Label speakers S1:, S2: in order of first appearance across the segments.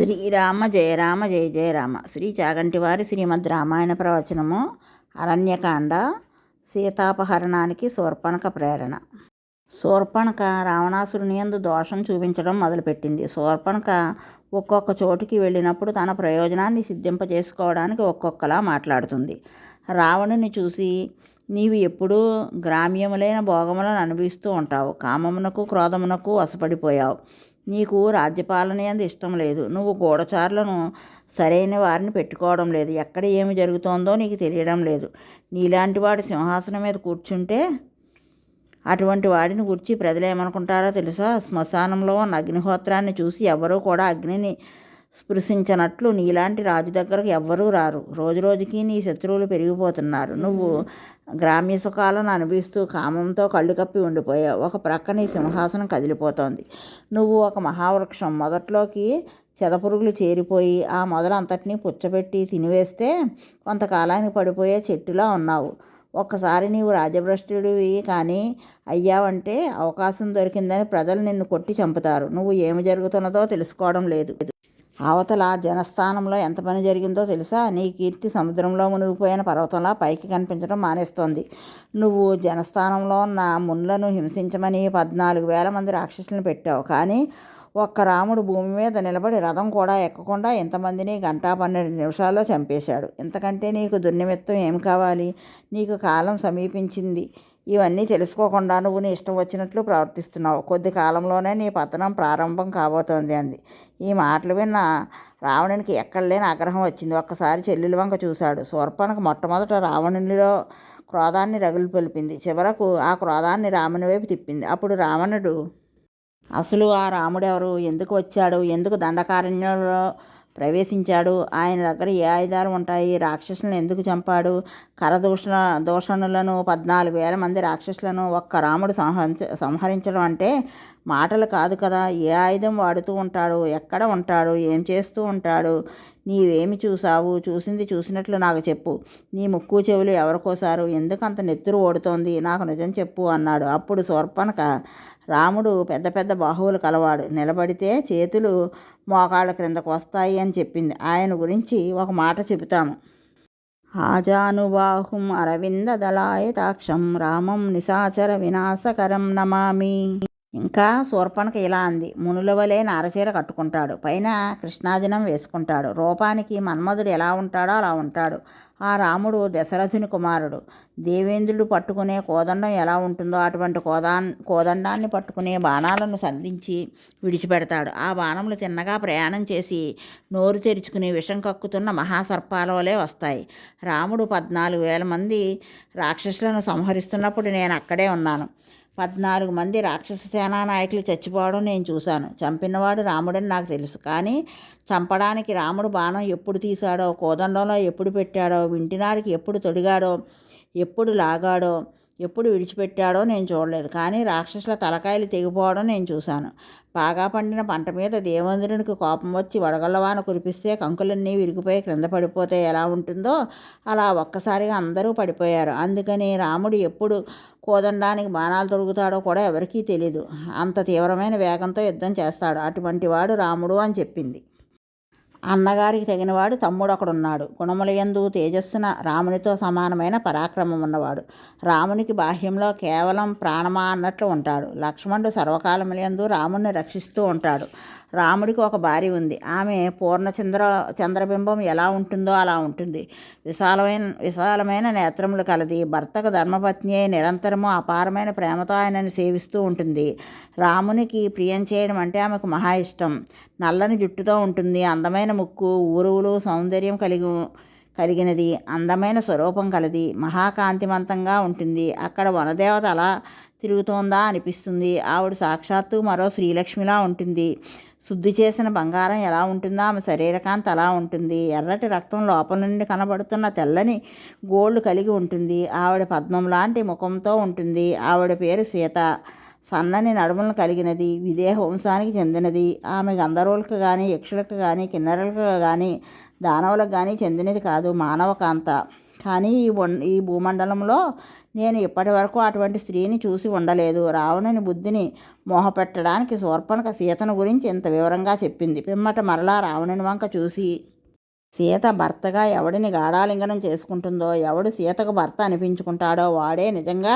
S1: శ్రీరామ జయ రామ జయ జయ రామ. శ్రీ చాగంటివారి శ్రీమద్ రామాయణ ప్రవచనము అరణ్యకాండ సీతాపహరణానికి శూర్పణక ప్రేరణ. శూర్పణక రావణాసురుని యందు దోషం చూపించడం మొదలుపెట్టింది. శూర్పణక ఒక్కొక్క చోటుకి వెళ్ళినప్పుడు తన ప్రయోజనాన్ని సిద్ధింపజేసుకోవడానికి ఒక్కొక్కలా మాట్లాడుతుంది. రావణుని చూసి నీవు ఎప్పుడూ గ్రామ్యములైన భోగములను అనుభవిస్తూ ఉంటావు. కామమునకు క్రోధమునకు వసపడిపోయావు నీకు రాజ్యపాలన అందు ఇష్టం లేదు. నువ్వు గూఢచారులను సరైన వారిని పెట్టుకోవడం లేదు. ఎక్కడ ఏమి జరుగుతోందో నీకు తెలియడం లేదు. నీలాంటి వాడు సింహాసనం మీద కూర్చుంటే అటువంటి వాడిని గురించి ప్రజలు ఏమనుకుంటారో తెలుసా? శ్మశానంలో ఉన్న అగ్నిహోత్రాన్ని చూసి ఎవరూ కూడా అగ్నిని స్పృశించనట్లు నీలాంటి రాజు దగ్గరకు ఎవ్వరూ రారు. రోజు రోజుకి నీ శత్రువులు పెరిగిపోతున్నారు. నువ్వు గ్రామ్య సుఖాలను అనుభవిస్తూ కామంతో కళ్ళు కప్పి ఉండిపోయావు. ఒక ప్రక్క నీ సింహాసనం కదిలిపోతోంది. నువ్వు ఒక మహావృక్షం. మొదట్లోకి చెదపురుగులు చేరిపోయి ఆ మొదలంతటినీ పుచ్చబెట్టి తినివేస్తే కొంతకాలానికి పడిపోయే చెట్టులా ఉన్నావు. ఒక్కసారి నీవు రాజభ్రష్టుడివి కానీ అయ్యావంటే అవకాశం దొరికిందని ప్రజలు నిన్ను కొట్టి చంపుతారు. నువ్వు ఏమి జరుగుతున్నదో తెలుసుకోవడం లేదు. అవతల జనస్థానంలో ఎంత పని జరిగిందో తెలుసా? నీ కీర్తి సముద్రంలో మునిగిపోయిన పర్వతంలా పైకి కనిపించడం మానేస్తోంది. నువ్వు జనస్థానంలో ఉన్న మున్లను హింసించమని పద్నాలుగు వేల మంది రాక్షసులను పెట్టావు. కానీ ఒక్క రాముడు భూమి మీద నిలబడి రథం కూడా ఎక్కకుండా ఇంతమందిని గంటా పన్నెండు నిమిషాల్లో చంపేశాడు. ఇంతకంటే నీకు దుర్నిమిత్తం ఏమి కావాలి? నీకు కాలం సమీపించింది. ఇవన్నీ తెలుసుకోకుండా నువ్వు నీ ఇష్టం వచ్చినట్లు ప్రవర్తిస్తున్నావు. కొద్ది కాలంలోనే నీ పతనం ప్రారంభం కాబోతోంది అంది. ఈ మాటలు విన్న రావణునికి ఎక్కడ లేని ఆగ్రహం వచ్చింది. ఒక్కసారి చెల్లెలు వంక చూశాడు. శూర్పణకు మొట్టమొదట రావణునిలో క్రోధాన్ని రగులు పలిపింది. చివరకు ఆ క్రోధాన్ని రాముని వైపు తిప్పింది. అప్పుడు రావణుడు అసలు ఆ రాముడెవరు? ఎందుకు వచ్చాడు? ఎందుకు దండకారణ్యంలో ప్రవేశించాడు. ఆయన దగ్గర ఏ ఆయుధాలు ఉంటాయి? రాక్షసులను ఎందుకు చంపాడు? కరదూషణ దూషణులను పద్నాలుగు వేల మంది రాక్షసులను ఒక్క రాముడు సంహరించ సంహరించడం అంటే మాటలు కాదు కదా. ఏ ఆయుధం వాడుతూ ఉంటాడు? ఎక్కడ ఉంటాడు? ఏం చేస్తూ ఉంటాడు? నీవేమి చూసావు? చూసింది చూసినట్లు నాకు చెప్పు. నీ ముక్కు చెవులు ఎవరు కోసారు నెత్తురు ఓడుతోంది? నాకు నిజం చెప్పు అన్నాడు. అప్పుడు శూర్పణక రాముడు పెద్ద పెద్ద బాహువులు కలవాడు. నిలబడితే చేతులు మోకాళ్ళ క్రిందకు వస్తాయి అని చెప్పింది. ఆయన గురించి ఒక మాట చెబుతాము. ఆజానుబాహుం అరవింద దళాయతాక్షం రామం నిశాచర వినాశకరం నమామి. ఇంకా శూర్పణక ఇలా అంది. మునుల వలె నారచీర కట్టుకుంటాడు. పైన కృష్ణాజనం వేసుకుంటాడు. రూపానికి మన్మధుడు ఎలా ఉంటాడో అలా ఉంటాడు. ఆ రాముడు దశరథుని కుమారుడు. దేవేంద్రుడు పట్టుకునే కోదండం ఎలా ఉంటుందో అటువంటి కోదా కోదండాన్ని పట్టుకునే బాణాలను సంధించి విడిచిపెడతాడు. ఆ బాణములు తిన్నగా ప్రయాణం చేసి నోరు తెరుచుకుని విషం కక్కుతున్న మహాసర్పాల వలె వస్తాయి. రాముడు పద్నాలుగు వేల మంది రాక్షసులను సంహరిస్తున్నప్పుడు నేను అక్కడే ఉన్నాను. పద్నాలుగు మంది రాక్షస సేనా నాయకులు చచ్చిపోవడం నేను చూశాను. చంపినవాడు రాముడని నాకు తెలుసు. కానీ చంపడానికి రాముడు బాణం ఎప్పుడు తీశాడో కోదండంలో ఎప్పుడు పెట్టాడో వింటినారికి ఎప్పుడు తొడిగాడో ఎప్పుడు లాగాడో ఎప్పుడు విడిచిపెట్టాడో నేను చూడలేదు. కానీ రాక్షసుల తలకాయలు తెగిపోవడం నేను చూశాను. బాగా పండిన పంట మీద దేవేంద్రునికి కోపం వచ్చి వడగళ్ళవాన కురిపిస్తే కంకులన్నీ విరిగిపోయి క్రింద పడిపోతే ఎలా ఉంటుందో అలా ఒక్కసారిగా అందరూ పడిపోయారు. అందుకని రాముడు ఎప్పుడు కోదండానికి బాణాలు తొడుగుతాడో కూడా ఎవరికీ తెలియదు అంత తీవ్రమైన వేగంతో యుద్ధం చేస్తాడు. అటువంటి వాడు రాముడు అని చెప్పింది. అన్నగారికి తగినవాడు తమ్ముడు ఒకడున్నాడు గుణములయందు తేజస్సున రామునితో సమానమైన పరాక్రమం ఉన్నవాడు రామునికి బాహ్యంలో కేవలం ప్రాణమా అన్నట్లు ఉంటాడు. లక్ష్మణుడు సర్వకాలములందు రాముడిని రక్షిస్తూ ఉంటాడు. రాముడికి ఒక భార్య ఉంది. ఆమె పూర్ణచంద్ర చంద్రబింబం ఎలా ఉంటుందో అలా ఉంటుంది. విశాలమైన విశాలమైన నేత్రములు కలది. భర్తకు ధర్మపత్ని నిరంతరము అపారమైన ప్రేమతో ఆయనను సేవిస్తూ ఉంటుంది. రామునికి ప్రియం చేయడం అంటే ఆమెకు మహా ఇష్టం. నల్లని జుట్టుతో ఉంటుంది. అందమైన ముక్కు ఊరువులు సౌందర్యం కలిగి కలిగినది. అందమైన స్వరూపం కలది. మహాకాంతివంతంగా ఉంటుంది. అక్కడ వనదేవత అలా తిరుగుతోందా అనిపిస్తుంది. ఆవిడ సాక్షాత్తు మరో శ్రీలక్ష్మిలా ఉంటుంది. శుద్ధి చేసిన బంగారం ఎలా ఉంటుందో ఆమె శరీరకాంత అలా ఉంటుంది. ఎర్రటి రక్తం లోపల నుండి కనబడుతున్న తెల్లని గోళ్ళు కలిగి ఉంటుంది. ఆవిడ పద్మం లాంటి ముఖంతో ఉంటుంది. ఆవిడ పేరు సీత. సన్నని నడుములను కలిగినది. విదేహ వంశానికి చెందినది. ఆమె గంధర్వులకు కానీ యక్షులకు కానీ కిన్నెరలకు కానీ దానవులకు కానీ చెందినది కాదు. మానవ కాంత కానీ ఈ ఈ భూమండలంలో నేను ఇప్పటి వరకు అటువంటి స్త్రీని చూసి ఉండలేదు. రావణుని బుద్ధిని మోహపెట్టడానికి శూర్పణక సీతను గురించి ఇంత వివరంగా చెప్పింది. పిమ్మట మరలా రావణుని వంక చూసి సీత భర్తగా ఎవడిని గాఢాలింగనం చేసుకుంటుందో ఎవడు సీతకు భర్త అనిపించుకుంటాడో వాడే నిజంగా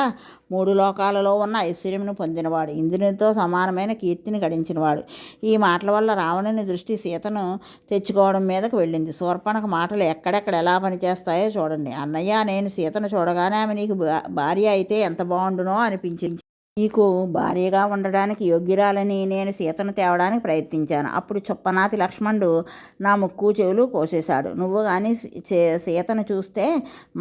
S1: మూడు లోకాలలో ఉన్న ఐశ్వర్యమును పొందినవాడు. ఇంద్రునితో సమానమైన కీర్తిని గడించినవాడు. ఈ మాటల వల్ల రావణుని దృష్టి సీతను తెచ్చుకోవడం మీదకు వెళ్ళింది. శూర్పణకు మాటలు ఎక్కడెక్కడ ఎలా పనిచేస్తాయో చూడండి. అన్నయ్య నేను సీతను చూడగానే ఆమె నీకు భార్య అయితే ఎంత బాగుండునో అనిపించింది. నీకు భార్యగా ఉండడానికి యోగ్యురాలని నేను సీతను తేవడానికి ప్రయత్నించాను. అప్పుడు చుప్పనాతి లక్ష్మణుడు నా ముక్కు చెవులు కోసేశాడు. నువ్వు కానీ సీతను చూస్తే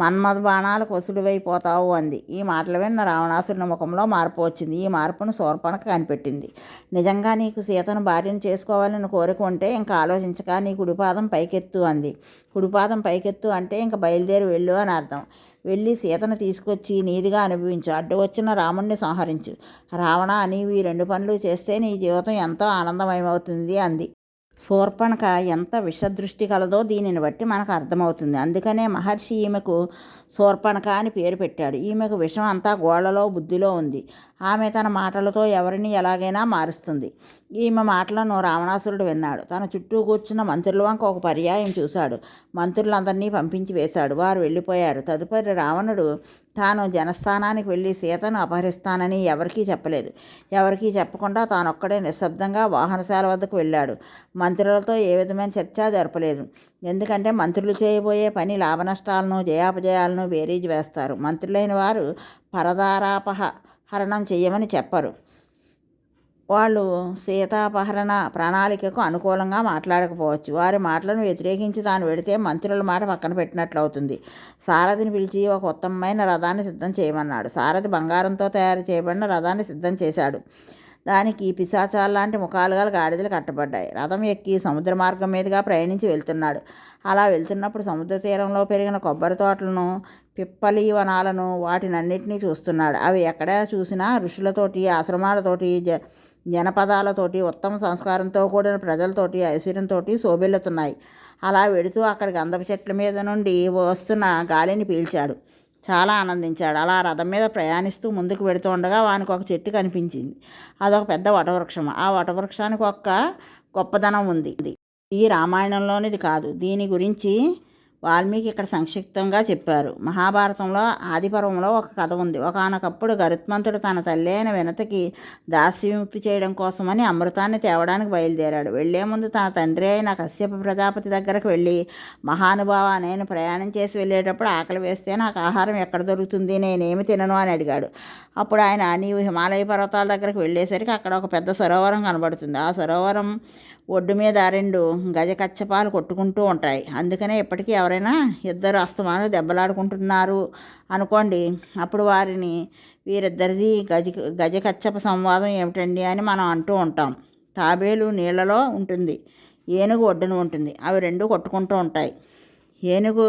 S1: మన్మధ బాణాలకు వసుడివైపోతావు అంది. ఈ మాటలు విన్న రావణాసురుని ముఖంలో మార్పు వచ్చింది. ఈ మార్పును శూర్పణకు కనిపెట్టింది. నిజంగా నీకు సీతను భార్యను చేసుకోవాలని కోరిక ఉంటే ఇంకా ఆలోచించక నీ కుడిపాదం పైకెత్తు అంది. కుడిపాదం పైకెత్తు అంటే ఇంకా బయలుదేరి వెళ్ళు అని అర్థం. వెళ్ళి సీతను తీసుకొచ్చి నీదిగా అనుభవించు. అడ్డు వచ్చిన రాముణ్ణి సంహరించు. రావణ నీవు ఈ రెండు పనులు చేస్తే నీ జీవితం ఎంతో ఆనందమయమవుతుంది అంది. శూర్పణక ఎంత విషదృష్టి కలదో దీనిని బట్టి మనకు అర్థమవుతుంది. అందుకనే మహర్షి ఈమెకు శూర్పణక అని పేరు పెట్టాడు. ఈమెకు విషం అంతా గోళ్ళలో బుద్ధిలో ఉంది. ఆమె తన మాటలతో ఎవరిని ఎలాగైనా మారుస్తుంది. ఈమె మాటలను రావణాసురుడు విన్నాడు. తన చుట్టూ కూర్చున్న మంత్రుల వంక ఒక పర్యాయం చూశాడు. మంత్రులందరినీ పంపించి వేశాడు. వారు వెళ్ళిపోయారు. తదుపరి రావణుడు తాను జనస్థానానికి వెళ్ళి సీతను అపహరిస్తానని ఎవరికీ చెప్పలేదు. ఎవరికీ చెప్పకుండా తానొక్కడే నిశ్శబ్దంగా వాహనశాల వద్దకు వెళ్ళాడు. మంత్రులతో ఏ విధమైన చర్చ జరపలేదు. ఎందుకంటే మంత్రులు చేయబోయే పని లాభనష్టాలను జయాపజయాలను బేరీజు వేస్తారు. మంత్రులైన వారు పరదారాపహ హరణం చేయమని చెప్పరు. వాళ్ళు సీతాపహరణ ప్రణాళికకు అనుకూలంగా మాట్లాడకపోవచ్చు. వారి మాటలను వ్యతిరేకించి తాను వెడితే మంత్రుల మాట పక్కన పెట్టినట్లు అవుతుంది సారథిని పిలిచి ఒక ఉత్తమమైన రథాన్ని సిద్ధం చేయమన్నాడు. సారథి బంగారంతో తయారు చేయబడిన రథాన్ని సిద్ధం చేశాడు. దానికి పిశాచాల లాంటి ముఖాలుగా గాడిదలు కట్టబడ్డాయి. రథం ఎక్కి సముద్ర మార్గం మీదుగా ప్రయాణించి వెళ్తున్నాడు. అలా వెళ్తున్నప్పుడు సముద్ర తీరంలో పెరిగిన కొబ్బరి తోటలను పిప్పలి వనాలను వాటినన్నిటినీ చూస్తున్నాడు. అవి ఎక్కడ చూసినా ఋషులతోటి ఆశ్రమాలతోటి జ జనపదాలతోటి ఉత్తమ సంస్కారంతో కూడిన ప్రజలతోటి ఐశ్వర్యంతో శోభిల్లుతున్నాయి. అలా వెడుతూ అక్కడికి అందపు చెట్ల మీద నుండి వస్తున్న గాలిని పీల్చాడు. చాలా ఆనందించాడు. అలా రథం మీద ప్రయాణిస్తూ ముందుకు వెడుతూ ఉండగా వానికి ఒక చెట్టు కనిపించింది. అదొక పెద్ద వటవృక్షం. ఆ వటవృక్షానికి ఒక గొప్పదనం ఉంది. ఈ రామాయణంలోనిది కాదు. దీని గురించి వాల్మీకి ఇక్కడ సంక్షిప్తంగా చెప్పారు. మహాభారతంలో ఆదిపర్వంలో ఒక కథ ఉంది. ఒకనకప్పుడు గరుత్మంతుడు తన తల్లి అయిన వినతకి దాస్యవిముక్తి చేయడం కోసమని అమృతాన్ని తేవడానికి బయలుదేరాడు. వెళ్ళే ముందు తన తండ్రి అయిన కశ్యప ప్రజాపతి దగ్గరకు వెళ్ళి మహానుభావ నేను ప్రయాణం చేసి వెళ్ళేటప్పుడు ఆకలి వేస్తే నాకు ఆహారం ఎక్కడ దొరుకుతుంది? నేనేమి తినను అని అడిగాడు. అప్పుడు ఆయన నీవు హిమాలయ పర్వతాల దగ్గరకు వెళ్ళేసరికి అక్కడ ఒక పెద్ద సరోవరం కనబడుతుంది. ఆ సరోవరం ఒడ్డు మీద రెండు గజకచ్చపాలు కొట్టుకుంటూ ఉంటాయి. అందుకనే ఇప్పటికీ ఎవరైనా ఇద్దరు అస్తమానం దెబ్బలాడుకుంటున్నారు అనుకోండి. అప్పుడు వారిని వీరిద్దరిది గజ గజకచ్చప సంవాదం ఏమిటండి అని మనం అంటూ ఉంటాం. తాబేలు నీళ్ళలో ఉంటుంది. ఏనుగు ఒడ్డున ఉంటుంది. అవి రెండు కొట్టుకుంటూ ఉంటాయి. ఏనుగు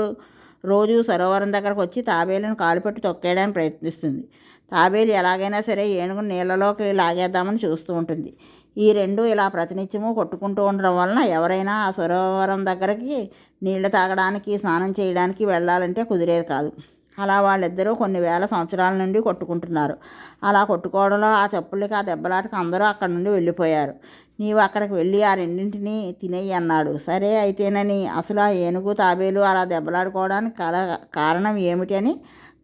S1: రోజు సరోవరం దగ్గరకు వచ్చి తాబేలును కాలుపెట్టి తొక్కేయడానికి ప్రయత్నిస్తుంది. తాబేలు ఎలాగైనా సరే ఏనుగు నీళ్ళలోకి లాగేద్దామని చూస్తూ ఉంటుంది. ఈ రెండు ఇలా ప్రతినిత్యము కొట్టుకుంటూ ఉండడం వలన ఎవరైనా ఆ సరోవరం దగ్గరికి నీళ్ళు తాగడానికి స్నానం చేయడానికి వెళ్ళాలంటే కుదిరేది కాదు. అలా వాళ్ళిద్దరూ కొన్ని వేల సంవత్సరాల నుండి కొట్టుకుంటున్నారు. అలా కొట్టుకోవడంలో ఆ చెప్పులకి ఆ దెబ్బలాటకి అందరూ అక్కడి నుండి వెళ్ళిపోయారు. నీవు అక్కడికి వెళ్ళి ఆ రెండింటిని తినేయి అన్నాడు. సరే అయితేనని అసలు ఆ ఏనుగు తాబేలు అలా దెబ్బలాడుకోవడానికి కల కారణం ఏమిటి అని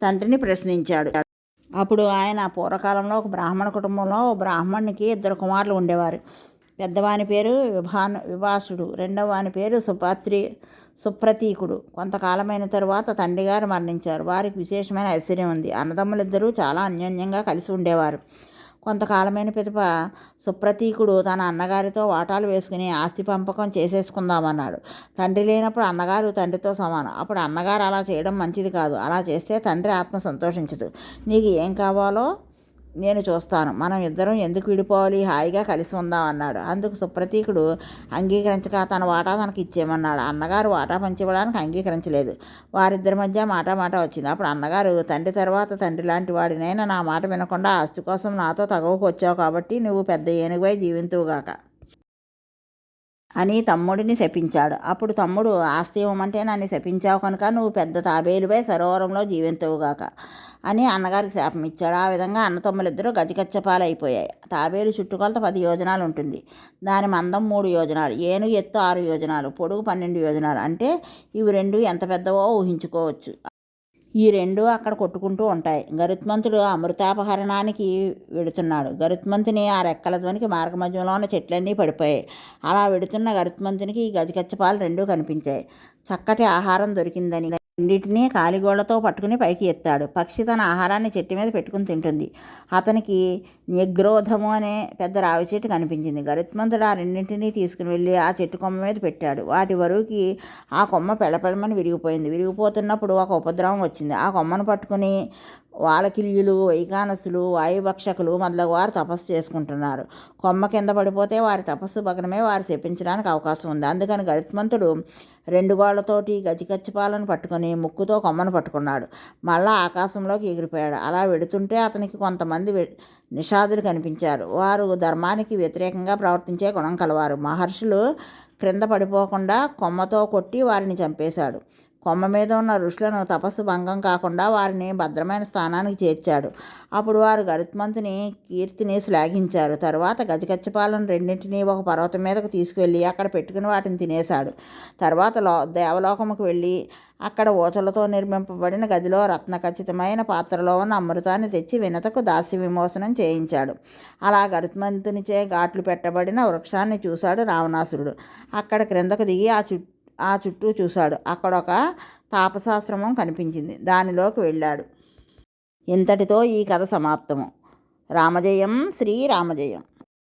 S1: తండ్రిని ప్రశ్నించాడు. అప్పుడు ఆయన పూర్వకాలంలో ఒక బ్రాహ్మణ కుటుంబంలో బ్రాహ్మణునికి ఇద్దరు కుమారులు ఉండేవారు. పెద్దవాని పేరు విభాన విభాసుడు రెండవ వాని పేరు సుపాత్రి సుప్రతీకుడు. కొంతకాలమైన తరువాత తండ్రి గారు మరణించారు. వారికి విశేషమైన ఐశ్వర్యం ఉంది. అన్నదమ్ములిద్దరూ చాలా అన్యోన్యంగా కలిసి ఉండేవారు. కొంతకాలమైన పిదప సుప్రతీకుడు తన అన్నగారితో వాటాలు వేసుకుని ఆస్తి పంపకం చేసేసుకుందామన్నాడు. తండ్రి లేనప్పుడు అన్నగారు తండ్రితో సమానం. అప్పుడు అన్నగారు అలా చేయడం మంచిది కాదు. అలా చేస్తే తండ్రి ఆత్మ సంతోషించదు. నీకు ఏం కావాలో నేను చూస్తాను. మనం ఇద్దరం ఎందుకు విడిపోవాలి? హాయిగా కలిసి ఉందాం అన్నాడు. అందుకు సుప్రతీకుడు అంగీకరించక తన వాటా తనకి ఇచ్చేయమన్నాడు. అన్నగారు వాటా పంచివ్వడానికి అంగీకరించలేదు. వారిద్దరి మధ్య మాట మాట వచ్చింది. అప్పుడు అన్నగారు తండ్రి తర్వాత తండ్రి లాంటి వాడినైనా నా మాట వినకుండా ఆస్తి కోసం నాతో తగవకు వచ్చావు కాబట్టి నువ్వు పెద్ద ఏనుగుపై జీవింతువుగాక అని తమ్ముడిని శపించాడు. అప్పుడు తమ్ముడు ఆస్తి ఇవ్వమంటే నన్ను శపించావు కనుక నువ్వు పెద్ద తాబేలుపై సరోవరంలో జీవించవుగాక అని అన్నగారికి శాపం ఇచ్చాడు. ఆ విధంగా అన్నతమ్ములిద్దరూ గజగచ్చపాలైపోయాయి తాబేలు చుట్టుకొలత పది యోజనాలు ఉంటుంది. దాని మందం మూడు యోజనాలు ఏనుగు ఎత్తు ఆరు యోజనాలు పొడుగు పన్నెండు యోజనాలు అంటే ఇవి రెండు ఎంత పెద్దవో ఊహించుకోవచ్చు. ఈ రెండు అక్కడ కొట్టుకుంటూ ఉంటాయి. గరుత్మంతుడు అమృతాపహరణానికి వెడుతున్నాడు. గరుత్మంతుని ఆ రెక్కల ధ్వనికి మార్గమధ్యంలో ఉన్న చెట్లన్నీ పడిపోయాయి. అలా వెడుతున్న గరుత్మంతునికి ఈ గజకచ్చపాలు రెండూ కనిపించాయి. చక్కటి ఆహారం దొరికిందని రెండింటినీ కాలిగోళ్ళతో పట్టుకుని పైకి ఎత్తాడు. పక్షి తన ఆహారాన్ని చెట్టు మీద పెట్టుకుని తింటుంది. అతనికి నిగ్రోధము అనే పెద్ద రావి చెట్టు కనిపించింది. గరుత్మంతుడు ఆ రెండింటినీ తీసుకుని వెళ్ళి ఆ చెట్టు కొమ్మ మీద పెట్టాడు. వాటి వరువుకి ఆ కొమ్మ పెళ్ళపెళ్ళమని విరిగిపోయింది. విరిగిపోతున్నప్పుడు ఒక ఉపద్రవం వచ్చింది. ఆ కొమ్మను పట్టుకుని వాలకిల్యులు వైకానసులు వాయుభక్షకులు మొదలగు వారు తపస్సు చేసుకుంటున్నారు. కొమ్మ కింద పడిపోతే వారి తపస్సు భగ్నమే వారు శపించడానికి అవకాశం ఉంది. అందుకని గరుత్మంతుడు రెండు గోళ్ళతోటి గజిగచ్చిపాలను పట్టుకొని ముక్కుతో కొమ్మను పట్టుకున్నాడు. మళ్ళా ఆకాశంలోకి ఎగిరిపోయాడు. అలా వెడుతుంటే అతనికి కొంతమంది నిషాదులు కనిపించారు. వారు ధర్మానికి వ్యతిరేకంగా ప్రవర్తించే గుణం కలవారు. మహర్షులు క్రింద పడిపోకుండా కొమ్మతో కొట్టి వారిని చంపేశాడు. కొమ్మ మీద ఉన్న ఋషులను తపస్సు భంగం కాకుండా వారిని భద్రమైన స్థానానికి చేర్చాడు. అప్పుడు వారు గరుత్మంతుని కీర్తిని శ్లాఘించారు. తరువాత గజకచ్చపాలను రెండింటినీ ఒక పర్వతం మీదకు తీసుకువెళ్ళి అక్కడ పెట్టుకుని వాటిని తినేశాడు. తర్వాత లో దేవలోకముకు వెళ్ళి అక్కడ ఊచలతో నిర్మింపబడిన గదిలో రత్న ఖచ్చితమైన పాత్రలో ఉన్న అమృతాన్ని తెచ్చి వినతకు దాస్య విమోచనం చేయించాడు. అలా గరుత్మంతునిచే ఘాట్లు పెట్టబడిన వృక్షాన్ని చూశాడు రావణాసురుడు. అక్కడ క్రిందకు దిగి ఆ చుట్టూ ఆ చుట్టూ చూశాడు. అక్కడ ఒక తాపసాశ్రమం కనిపించింది. దానిలోకి వెళ్ళాడు. ఇంతటితో ఈ కథ సమాప్తము. రామజయం శ్రీ రామజయం.